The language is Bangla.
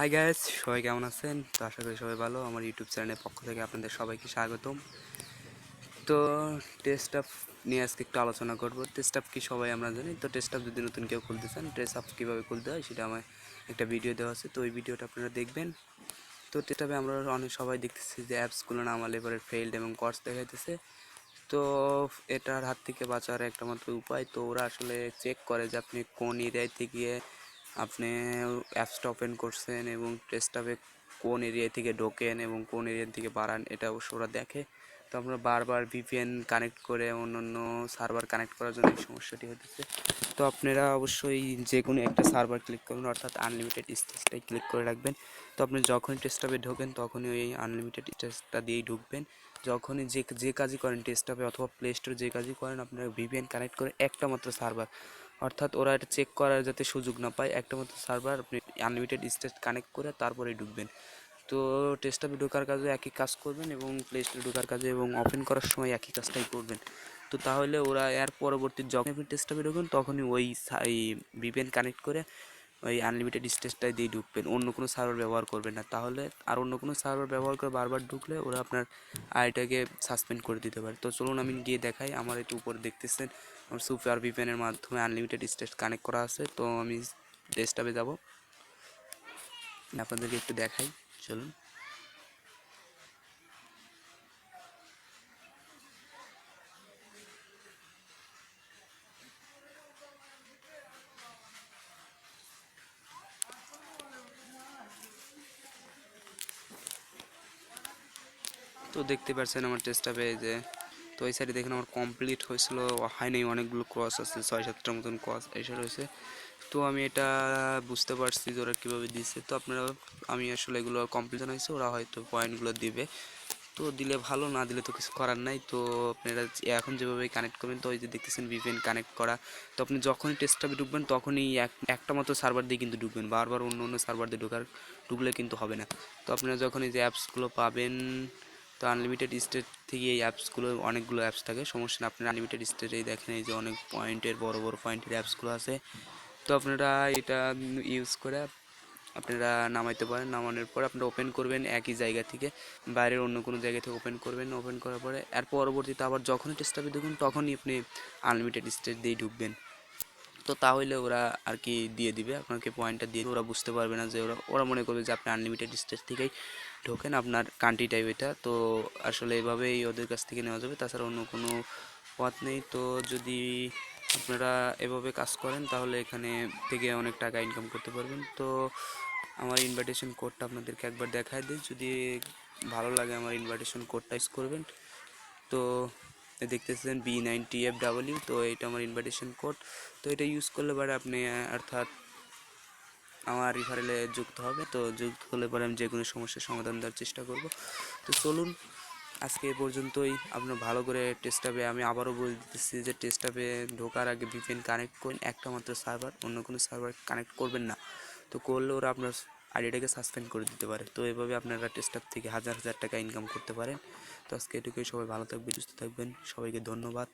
হাই গ্যাস সবাই কেমন আছেন? তো আশা করি সবাই ভালো। আমার ইউটিউব চ্যানেলের পক্ষ থেকে আপনাদের সবাইকে স্বাগতম। তো টেস্ট আপ নিয়ে আজকে একটু আলোচনা করব। টেস্ট আপ কি সবাই আমরা জানি। তো টেস্ট আপ যদি নতুন কেউ খুলতে চান টেস্ট আপ কীভাবে খুলতে হয় সেটা আমার একটা ভিডিও দেওয়া আছে। তো ওই ভিডিওটা আপনারা দেখবেন। তো টেস্ট আপে আমরা অনেক সবাই দেখতেছি যে অ্যাপসগুলো না আমার লেবারের ফেল্ড এবং কস্ট দেখাইতেছে। তো এটার হাত থেকে বাঁচার একটা মাত্র উপায়। তো ওরা আসলে চেক করে যে আপনি কোন এরিয়ায় থেকে আপনি অ্যাপসটা ওপেন করছেন এবং টেস্টটাপে কোন এরিয়া থেকে ঢোকেন এবং কোন এরিয়া থেকে বাড়ান, এটা অবশ্য ওরা দেখে। তো আমরা বারবার ভিপিএন কানেক্ট করে অন্য অন্য সার্ভার কানেক্ট করার জন্য এই সমস্যাটি হতেছে তো আপনারা অবশ্যই যে কোনো একটা সার্ভার ক্লিক করুন, অর্থাৎ আনলিমিটেড স্টেজটাই ক্লিক করে রাখবেন। তো আপনি যখনই টেস্টটাপে ঢোকেন, তখনই ওই আনলিমিটেড স্টেজটা দিয়েই ঢুকবেন। যখনই যে যে কাজই করেন টেস্টটাপে অথবা প্লে স্টোরে যে কাজই করেন, আপনারা ভিপিএন কানেক্ট করে একটা মাত্র সার্ভার অর্থাৎ ওরা এটা চেক করার যাতে সুযোগ না পায়। একটা মতো সার্ভার আপনি আনলিমিটেড স্টেট কানেক্ট করে তারপরে ঢুকবেন। তো টেস্টটাপে ঢোকার কাজে একই কাজ করবেন এবং প্লে স্টোরে ঢোকার কাজে এবং ওপেন করার সময় একই কাজটাই করবেন। তো তাহলে ওরা এর পরবর্তী যখন আপনি টেস্টটাপে ঢুকবেন তখনই ওই ভিপিএন কানেক্ট করে ওই আনলিমিটেড স্টেজটাই দিয়ে ঢুকবেন। অন্য কোনো সার্ভার ব্যবহার করবেন না। তাহলে আর অন্য কোনো সার্ভার ব্যবহার করে বারবার ঢুকলে ওরা আপনার আইটাকে সাসপেন্ড করে দিতে পারে। তো চলুন আমি গিয়ে দেখাই। আমার একটু উপরে দেখতেছেন, আমার সুপার ভিপেনের মাধ্যমে আনলিমিটেড স্টেজ কানেক্ট করা আছে। তো আমি ডেস্কটপে যাব। আপনাদেরকে একটু দেখাই। চলুন। তো দেখতে পাচ্ছেন আমার টেস্টটাপে যে, তো এই সাইডে দেখেন আমার কমপ্লিট হয়েছিল হয়নি অনেকগুলো ক্রস আছে, ছয়, সাতটার মতন ক্রস এসে রয়েছে। তো আমি এটা বুঝতে পারছি যে ওরা কীভাবে দিচ্ছে। তো আপনারা, আমি আসলে এগুলো কমপ্লিশন হয়েছে ওরা হয়তো পয়েন্টগুলো দিবে। তো দিলে ভালো, না দিলে তো কিছু করার নাই। তো আপনারা এখন যেভাবে কানেক্ট করবেন, তো ওই যে দেখতেছেন ভিপিএন কানেক্ট করা। তো আপনি যখনই টেস্টটাপে ঢুকবেন, তখনই এক, একটা মতো সার্ভার দিয়ে কিন্তু ঢুকবেন, বারবার অন্য অন্য সার্ভার দিয়ে ঢোকার, ঢুকলে কিন্তু হবে না। তো আপনারা যখন এই যে অ্যাপসগুলো পাবেন তো আনলিমিটেড স্টেট থেকে এই অ্যাপসগুলো অনেকগুলো অ্যাপস থাকে। সমস্যা না আপনারা আনলিমিটেড স্টেটেই দেখেন, এই যে অনেক পয়েন্টের বড় বড় পয়েন্টের অ্যাপসগুলো আছে। তো আপনারা এটা ইউজ করে আপনারা নামাইতে পারেন। নামানোর পর আপনারা ওপেন করবেন একই জায়গা থেকে। বাইরের অন্য কোনো জায়গা থেকে ওপেন করবেন। ওপেন করার পরে এর পরবর্তীতে আবার যখনই টেস্টটাপে দেখুন, তখনই আপনি আনলিমিটেড স্টেট দিয়ে ঢুকবেন। তো তাহলে ওরা আর কি দিয়ে দিবে। আপনাকে পয়েন্টটা দিয়ে ওরা বুঝতে পারবে না যে ওরা ওরা মনে করবে যে আপনি আনলিমিটেড স্টেজ থেকেই ঢোকেন আপনার কান্ট্রি টাইপ এটা। তো আসলে এভাবেই ওদের কাছ থেকে নেওয়া যাবে। তাছাড়া অন্য কোনো পথ নেই। তো যদি আপনারা এভাবে কাজ করেন, তাহলে এখানে থেকে অনেক টাকা ইনকাম করতে পারবেন। তো আমার ইনভাইটেশন কোডটা আপনাদেরকে একবার দেখায় দিই। যদি ভালো লাগে আমার ইনভাইটেশন কোডটা ইউজ করবেন। তো দেখতেছেন বি নাইনটি এফ ডাব্লিউ তো এটা আমার ইনভাইটেশন কোড তো এটা ইউজ করলে পরে আপনি অর্থাৎ আমার রিফারেলে যুক্ত হবে, তো যুক্ত হলে পরে আমি যে কোনো সমস্যার সমাধান দেওয়ার চেষ্টা করব। তো চলুন, আজকে এ পর্যন্তই, আপনার ভালো করে টেস্টাপে আমি আবারও বলে দিতেছি যে টেস্টাপে ঢোকার আগে ভিপিএন কানেক্ট করুন, একটা মাত্র সার্ভার অন্য কোনো সার্ভার কানেক্ট করবেন না। তো করলে ওরা আপনার আইডিটাকে সাসপেন্ড করে দিতে পারে। তো এভাবে আপনারা টেস্টার থেকে হাজার হাজার টাকা ইনকাম করতে পারেন। তো আজকে এটুকুই, সবাই ভালো থাকবেন, সুস্থ থাকবেন। সবাইকে ধন্যবাদ।